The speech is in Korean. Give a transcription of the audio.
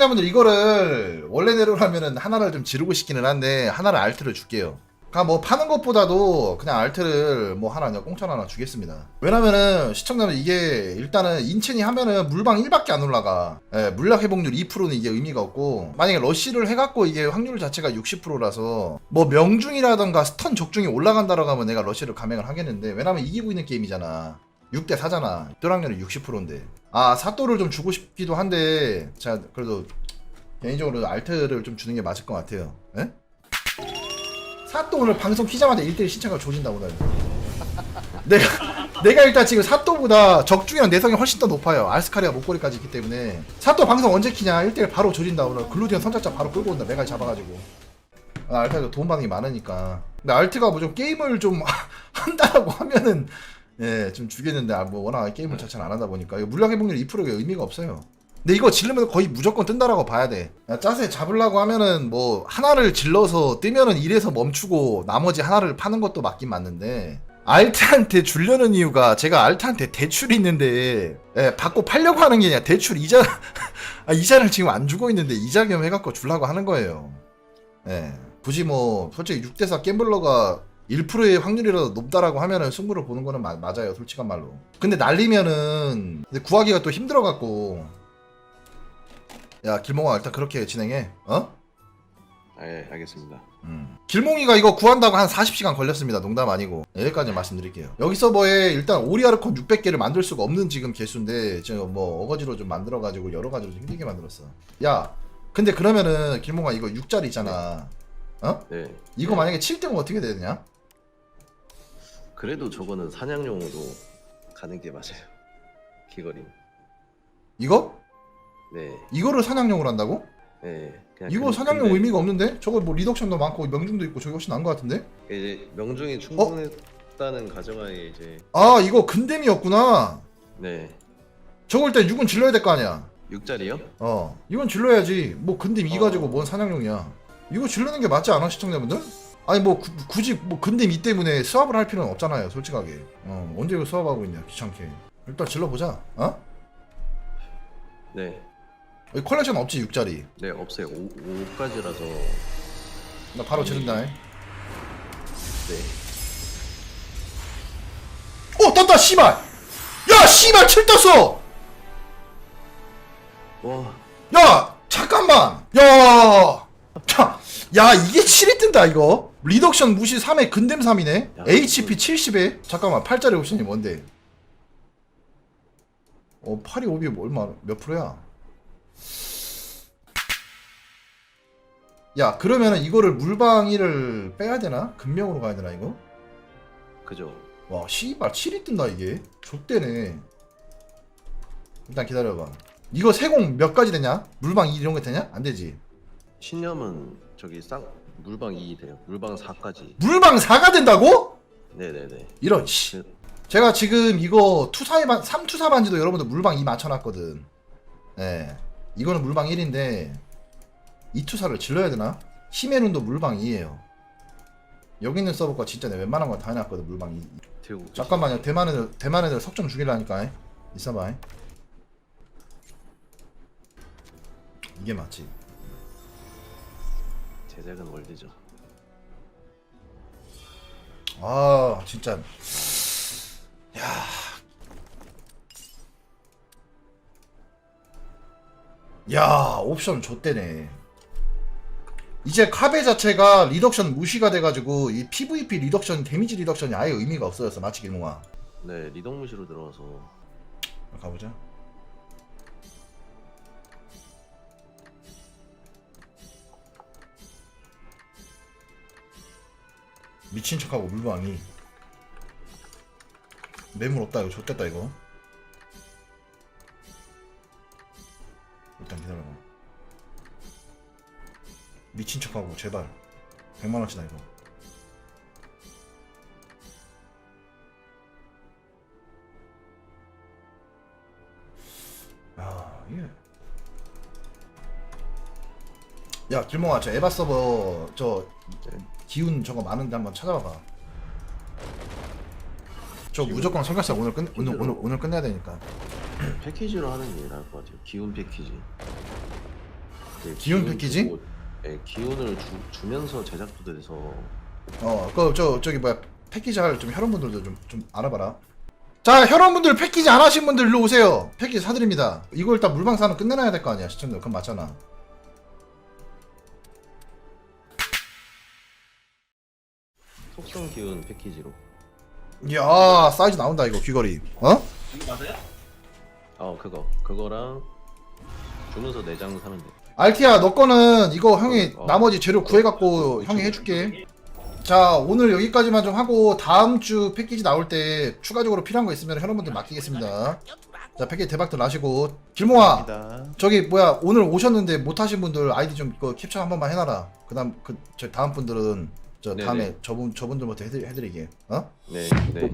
시청자분들 이거를 원래대로 하면은 하나를 좀 지르고 싶기는 한데 하나를 알트를 줄게요. 그러니까 뭐 파는 것보다도 그냥 알트를 뭐 하나 그냥 공짜로 하나 주겠습니다. 왜냐면은 시청자분 이게 일단은 인첸이 하면은 물방 1밖에 안 올라가. 예, 물약 회복률 2%는 이게 의미가 없고 만약에 러쉬를 해갖고 이게 확률 자체가 60%라서 뭐 명중이라던가 스턴 적중이 올라간다라고 하면 내가 러쉬를 감행을 하겠는데 왜냐면 이기고 있는 게임이잖아. 6대 4잖아. 뜰확률이 60%인데. 아, 사또를 좀 주고 싶기도 한데, 자, 그래도 개인적으로 알트를 좀 주는 게 맞을 것 같아요. 예? 사또 오늘 방송 키자마자 1대1 신청을 조진다, 오늘. 내가, 내가 일단 지금 사또보다 적중이랑 내성이 훨씬 더 높아요. 알스카리아 목걸이까지 있기 때문에. 사또 방송 언제 키냐? 1대1 바로 조진다, 오늘. 글루디언 선착자 바로 끌고 온다, 내가 잡아가지고. 아, 알트가 돈 받는 게 많으니까. 근데 알트가 뭐 좀 게임을 좀 한다라고 하면은, 예, 좀 주겠는데, 아, 뭐, 워낙 게임을 자체는 안 하다 보니까, 이거 물량 회복률 2%가 의미가 없어요. 근데 이거 질르면 거의 무조건 뜬다라고 봐야 돼. 야, 짜세 잡으려고 하면은, 뭐, 하나를 질러서 뜨면은 이래서 멈추고, 나머지 하나를 파는 것도 맞긴 맞는데, 알트한테 주려는 이유가, 제가 알트한테 대출이 있는데, 예, 받고 팔려고 하는 게 아니라, 대출 이자, 아, 이자를 지금 안 주고 있는데, 이자 겸 해갖고 주려고 하는 거예요. 예. 굳이 뭐, 솔직히 6대4 갬블러가 1%의 확률이라도 높다라고 하면은 승부를 보는 거는 마- 맞아요 솔직한 말로 근데 날리면은 근데 구하기가 또 힘들어 갖고 야 길몽아 일단 그렇게 진행해 어? 아, 예, 알겠습니다. 음. 길몽이가 이거 구한다고 한 40시간 걸렸습니다 농담 아니고 여기까지 말씀드릴게요 여기 서버에 일단 오리아르콘 600개를 만들 수가 없는 지금 개수인데 지금 뭐 어거지로 좀 만들어가지고 여러 가지로 좀 힘들게 만들었어 야 근데 그러면은 길몽아 이거 6짜리 있잖아 어? 네. 이거 만약에 7등은 어떻게 되냐? 그래도 저거는 사냥용으로 가는 게 맞아요. 귀걸이. 이거? 네. 이거를 사냥용으로 한다고? 네. 그냥 이거 근- 사냥용 근데 의미가 없는데? 저거 뭐 리덕션도 많고 명중도 있고 저기 훨씬 나은 것 같은데? 이제 명중이 충분했다는 가정하에 이제 아 이거 근댐이었구나 네. 저걸 때 6은 질러야 될 거 아니야 6짜리요? 어 이건 질러야지 뭐 근댐 2 어. 가지고 뭔 사냥용이야 이거 질르는 게 맞지 않아 시청자분들? 아니 뭐 구- 굳이 뭐 근댐 2 때문에 수압을 할 필요는 없잖아요 솔직하게. 어 언제 이거 수압하고 있냐 귀찮게. 일단 질러보자 어? 네. 여기 컬렉션 없지 6짜리? 네, 없어요. 5, 5까지라서. 나 바로 지른다. 네. 어 떴다 씨발! 야 씨발 7 떴어! 와, 야 잠깐만! 야! 자, 야 이게 7이 뜬다 이거 리덕션 무시 3에 근댐 3이네 야, HP 70에 잠깐만 8짜리 옵션이 뭔데 어 8이 5이 얼마 몇 프로야 야 그러면은 이거를 물방이를 빼야 되나? 금명으로 가야 되나 이거? 그죠. 와 씨발 7이 뜬다 이게 좆대네 일단 기다려봐 이거 세공 몇 가지 되냐? 물방 2 이런 거 되냐? 안 되지 신념은 저기 쌍 물방 2 돼요. 물방 4까지. 물방 4가 된다고? 네, 네, 네. 이런 씨 그- 제가 지금 이거 투사의 반 3투사 반지도 여러분들 물방 2 맞춰 놨거든 예 이거는 물방 1인데 이 투사를 질러야 되나? 히메룬도 물방 2에요 여기 있는 서버가 진짜 내 웬만한 거다 해놨거든 물방 2 태우고 잠깐만요 대만 애들 대만 애들 석정 죽이려니까 있어봐 이게 맞지 제작은 월드죠. 아 진짜 야 야, 옵션 좆대네. 이제 카베 자체가 리덕션 무시가 돼가지고 이 PVP 리덕션 데미지 리덕션이 아예 의미가 없어졌어 마치 길몽아. 네, 리덕 무시로 들어가서 가보자. 미친 척하고 물방이. 매물 없다 이거 좆됐다 이거. 일단 기다려봐. 미친 척하고 제발. 100만원치다 이거. 아, 예. 야, 길몽아, 저 에바 서버 저 기운 저거 많은데 한번 찾아봐봐. 저 무조건 성격사 오늘 끝 오늘 오늘 오늘 끝내야 되니까. 패키지로 하는 게 나을 것 같아요. 기운 패키지. 그 기운 패키지? 주고, 예, 기운을 주, 주면서 제작도 돼서 어, 그 저 저기 뭐야 패키지 할 좀 혈원분들도 좀 좀 알아봐라. 자, 혈원분들 패키지 안 하신 분들 일로 오세요. 패키지 사드립니다. 이거 일단 물방 사는 끝내놔야 될 거 아니야, 시청자. 그럼 맞잖아. 속성 기운 패키지로. 이야, 사이즈 나온다 이거 귀걸이. 어? 어 그거 그거랑 주면서 내장 사면 돼. 알티야, 너 거는 이거 형이 어. 나머지 재료 구해갖고 형이 해줄게. 자, 오늘 여기까지만 좀 하고 다음 주 패키지 나올 때 추가적으로 필요한 거 있으면 혈원분들 맡기겠습니다. 자, 패키지 대박들 나시고 길몽아. 감사합니다. 저기 뭐야 오늘 오셨는데 못 하신 분들 아이디 좀 이거 캡처 한 번만 해놔라. 그다음 그 저 다음 분들은 저 네네. 다음에 저분 저분들부터 해드, 해드리게. 어? 네 네.